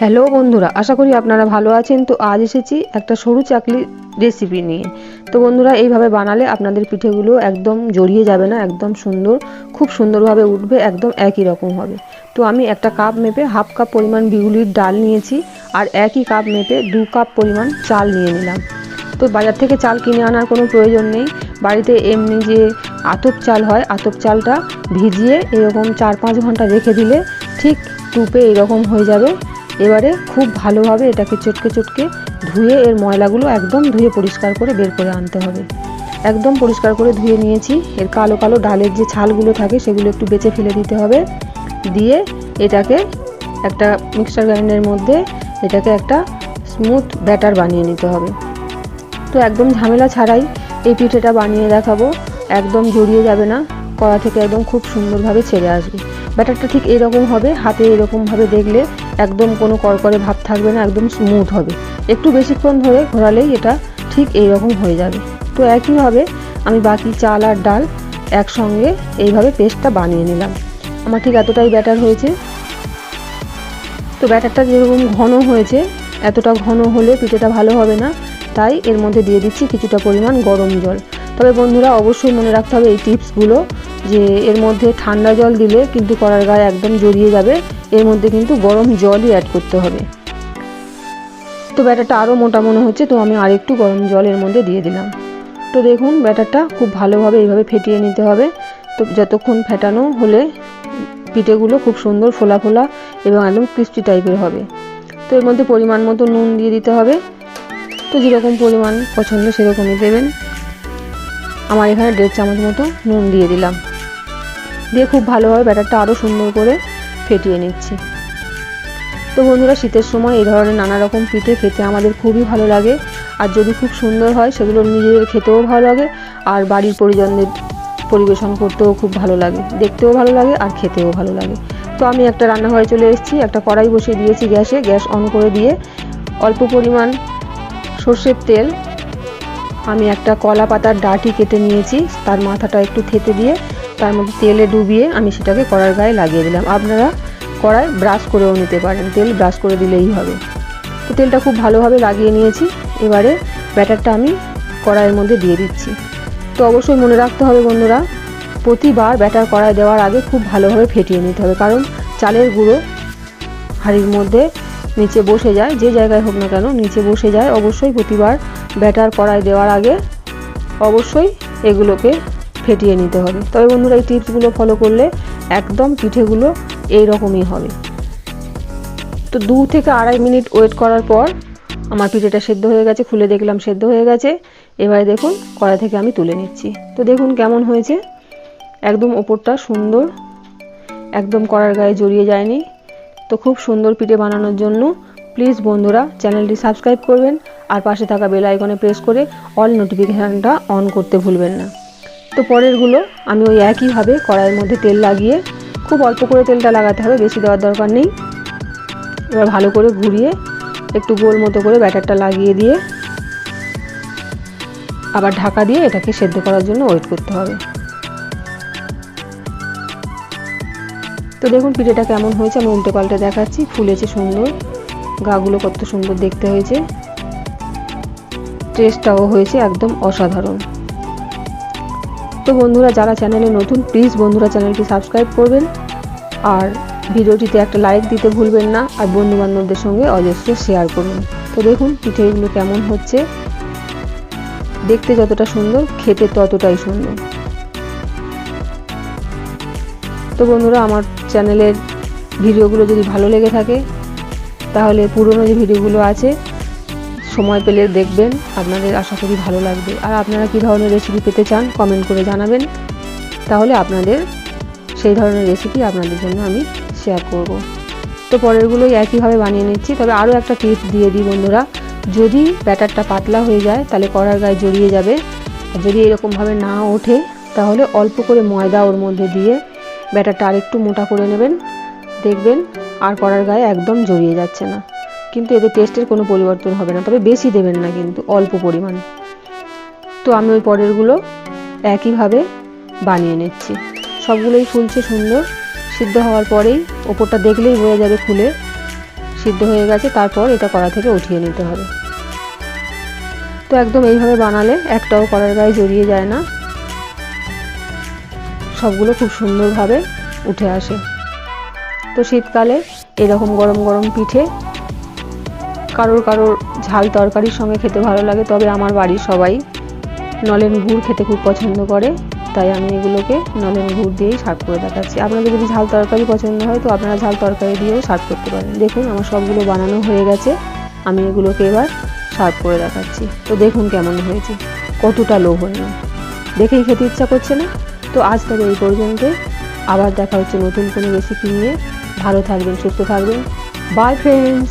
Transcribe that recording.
Hello বন্ধুরা, আশা করি আপনারা ভালো আছেন। তো আজ এসেছি একটা সরু চাকলি রেসিপি নিয়ে। তো বন্ধুরা, এইভাবে বানালে আপনাদের পিঠেগুলো একদম জড়িয়ে যাবে না, একদম সুন্দর, খুব সুন্দরভাবে উঠবে, একদম একই রকম হবে। তো আমি একটা কাপ মেপে হাফ কাপ পরিমাণ বিউলির ডাল নিয়েছি আর একই কাপ মেপে দু কাপ পরিমাণ চাল নিয়ে নিলাম। তো বাজার থেকে চাল কিনে আনার কোনো প্রয়োজন নেই। বাড়িতে এমনি যে আতপ চাল হয়, আতপ চালটা ভিজিয়ে এরকম চার পাঁচ ঘণ্টা রেখে দিলে ঠিক টুপে এরকম হয়ে যাবে। এবারে খুব ভালোভাবে এটাকে চটকে চটকে ধুয়ে এর ময়লাগুলো একদম ধুয়ে পরিষ্কার করে বের করে আনতে হবে। একদম পরিষ্কার করে ধুয়ে নিয়েছি। এর কালো কালো ডালের যে ছালগুলো থাকে সেগুলো একটু বেঁচে ফেলে দিতে হবে। দিয়ে এটাকে একটা মিক্সার গ্রাইন্ডারের মধ্যে এটাকে একটা স্মুথ ব্যাটার বানিয়ে নিতে হবে। তো একদম ঝামেলা ছাড়াই এই পিঠেটা বানিয়ে দেখাবো। একদম জড়িয়ে যাবে না। কড়া থেকে একদম খুব সুন্দরভাবে ছেড়ে আসবে। ব্যাটারটা ঠিক এরকম হবে, হাতে এরকমভাবে দেখলে একদম কোনো করকরে ভাব থাকবে না, একদম স্মুথ হবে। একটু বেশিক্ষণ ধরে ঘোরালেই এটা ঠিক এইরকম হয়ে যাবে। তো একইভাবে আমি বাকি চাল আর ডাল একসঙ্গে এইভাবে পেস্টটা বানিয়ে নিলাম। আমার ঠিক এতটাই ব্যাটার হয়েছে। তো ব্যাটারটা যেরকম ঘন হয়েছে, এতটা ঘন হলে পিঠেটা ভালো হবে না। তাই এর মধ্যে দিয়ে দিচ্ছি কিছুটা পরিমাণ গরম জল। তবে বন্ধুরা, অবশ্যই মনে রাখতে হবে এই টিপসগুলো যে এর মধ্যে ঠান্ডা জল দিলে কিন্তু কড়ার গায়ে একদম জড়িয়ে যাবে। এর মধ্যে কিন্তু গরম জলই অ্যাড করতে হবে। তো ব্যাটারটা আরও মোটা মনে হচ্ছে, তো আমি আরেকটু গরম জল এর মধ্যে দিয়ে দিলাম। তো দেখুন, ব্যাটারটা খুব ভালোভাবে এইভাবে ফেটিয়ে নিতে হবে। তো যতক্ষণ ফেটানো হলে পিঠেগুলো খুব সুন্দর ফোলা ফোলা এবং একদম ক্রিস্পি টাইপের হবে। তো এর মধ্যে পরিমাণ মতো নুন দিয়ে দিতে হবে। তো যেরকম পরিমাণ পছন্দ সেরকমই দেবেন। আমার এখানে দেড় চামচ মতো নুন দিয়ে দিলাম। দিয়ে খুব ভালোভাবে ব্যাটারটা আরও সুন্দর করে ফেটিয়ে নিচ্ছি। তো বন্ধুরা, শীতের সময় এই ধরনের নানা রকম পিঠে খেতে আমাদের খুবই ভালো লাগে। আর যদি খুব সুন্দর হয়, সেগুলো নিজেদের খেতেও ভালো লাগে আর বাড়ির পরিজনদের পরিবেশন করতেও খুব ভালো লাগে। দেখতেও ভালো লাগে আর খেতেও ভালো লাগে। তো আমি একটা রান্নাঘরে চলে এসেছি, একটা কড়াই বসিয়ে দিয়েছি গ্যাসে। গ্যাস অন করে দিয়ে অল্প পরিমাণ সর্ষের তেল, আমি একটা কলা পাতার ডাঁটি কেটে নিয়েছি। তার মাথাটা একটু থেতে দিয়ে তার মধ্যে তেলে ডুবিয়ে আমি সেটাকে কড়ার গায়ে লাগিয়ে দিলাম। আপনারা কড়াই ব্রাশ করেও নিতে পারেন। তেল ব্রাশ করে দিলেই হবে। তো তেলটা খুব ভালোভাবে লাগিয়ে নিয়েছি। এবারে ব্যাটারটা আমি কড়াইয়ের মধ্যে দিয়ে দিচ্ছি। তো অবশ্যই মনে রাখতে হবে বন্ধুরা, প্রতিবার ব্যাটার কড়াই দেওয়ার আগে খুব ভালোভাবে ফেটিয়ে নিতে হবে। কারণ চালের গুঁড়ো হাঁড়ির মধ্যে নিচে বসে যায়, যে জায়গায় হোক না কেন নিচে বসে যায়। অবশ্যই প্রতিবার ব্যাটার কড়াই দেওয়ার আগে অবশ্যই এগুলোকে ফেটিয়ে নিতে হবে। তবে বন্ধুরা, এই টিপসগুলো ফলো করলে একদম পিঠেগুলো এই রকমই হবে। তো দু থেকে আড়াই মিনিট ওয়েট করার পর আমার পিঠেটা সেদ্ধ হয়ে গেছে, খুলে দেখলাম সেদ্ধ হয়ে গেছে। এবারে দেখুন, কড়াই থেকে আমি তুলে নিচ্ছি। তো দেখুন কেমন হয়েছে। একদম ওপরটা সুন্দর, একদম কড়ার গায়ে জড়িয়ে যায়নি। তো খুব সুন্দর পিঠে বানানোর জন্য প্লিজ বন্ধুরা, চ্যানেলটি সাবস্ক্রাইব করবেন আর পাশে থাকা বেল আইকনে প্রেস করে অল নোটিফিকেশানটা অন করতে ভুলবেন না। তো পরেরগুলো আমি ওই একইভাবে কড়াইয়ের মধ্যে তেল লাগিয়ে খুব অল্প করে তেলটা লাগাতে হবে, বেশি দেওয়ার দরকার নেই। এবার ভালো করে ঘুরিয়ে একটু গোল মতো করে ব্যাটারটা লাগিয়ে দিয়ে আবার ঢাকা দিয়ে এটাকে সেদ্ধ করার জন্য ওয়েট করতে হবে। তো দেখুন পিঠেটা কেমন হয়েছে, আমি উল্টে পাল্টে দেখাচ্ছি, ফুলেছে সুন্দর, গাগুলো কত সুন্দর দেখতে হয়েছে। টেস্টটাও হয়েছে একদম অসাধারণ। তো বন্ধুরা যারা চ্যানেলে নতুন প্লিজ বন্ধুরা চ্যানেলটি সাবস্ক্রাইব করবেন। আর ভিডিওটিতে একটা লাইক দিতে ভুলবেন না, আর বন্ধু বান্ধবদের সঙ্গে অজস্র শেয়ার করুন। তো দেখুন, পিঠেগুলো কেমন হচ্ছে। দেখতে যতটা সুন্দর, খেতে ততটাই সুন্দর। তো বন্ধুরা, আমার চ্যানেলের ভিডিওগুলো যদি ভালো লেগে থাকে, তাহলে পুরনো যে ভিডিওগুলো আছে সময় পেলে দেখবেন, আপনাদের আশা করি ভালো লাগবে। আর আপনারা কী ধরনের রেসিপি পেতে চান কমেন্ট করে জানাবেন। তাহলে আপনাদের সেই ধরনের রেসিপি আপনাদের জন্য আমি শেয়ার করব। তো পরেরগুলোই একইভাবে বানিয়ে নিচ্ছি। তবে আরও একটা টিপস দিয়ে দিই বন্ধুরা, যদি ব্যাটারটা পাতলা হয়ে যায়, তাহলে কড়ার গায়ে জড়িয়ে যাবে। যদি এরকমভাবে না ওঠে, তাহলে অল্প করে ময়দা ওর মধ্যে দিয়ে ব্যাটারটা আরেকটু মোটা করে নেবেন। দেখবেন আর কড়ার গায়ে একদম জড়িয়ে যাচ্ছে না। কিন্তু এতে টেস্টের কোনো পরিবর্তন হবে না, তবে বেশি দেবেন না কিন্তু অল্প পরিমাণ। তো আমি ওই পরেরগুলো একইভাবে বানিয়ে নিচ্ছি। সবগুলোই ফুলছে সুন্দর, সিদ্ধ হওয়ার পরেই ওপরটা দেখলেই বোঝা যাবে খুলে সিদ্ধ হয়ে গেছে, তারপর এটা কড়া থেকে উঠিয়ে নিতে হবে। তো একদম এইভাবে বানালে একটাও কড়ার গায়ে জড়িয়ে যায় না। সবগুলো খুব সুন্দরভাবে উঠে আসে। তো শীতকালে এরকম গরম গরম পিঠে কারোর কারোর ঝাল তরকারির সঙ্গে খেতে ভালো লাগে, তবে আমার বাড়ির সবাই নলেন গুড় খেতে খুব পছন্দ করে, তাই আমি এগুলোকে নলেন গুড় দিয়েই সার্ভ করে দেখাচ্ছি। আপনাদের যদি ঝাল তরকারি পছন্দ হয়, তো আপনারা ঝাল তরকারি দিয়েও সার্ভ করতে পারেন। দেখুন, আমার সবগুলো বানানো হয়ে গেছে, আমি এগুলোকে এবার সার্ভ করে দেখাচ্ছি। তো দেখুন কেমন হয়েছে, কতটা লোভনীয়। দেখেই খেতে ইচ্ছা করছে না? তো আজ তবে এই পর্যন্ত। আবার দেখা হচ্ছে নতুন কোনো রেসিপি নিয়ে। ভালো থাকবেন, সুস্থ থাকবেন। By friends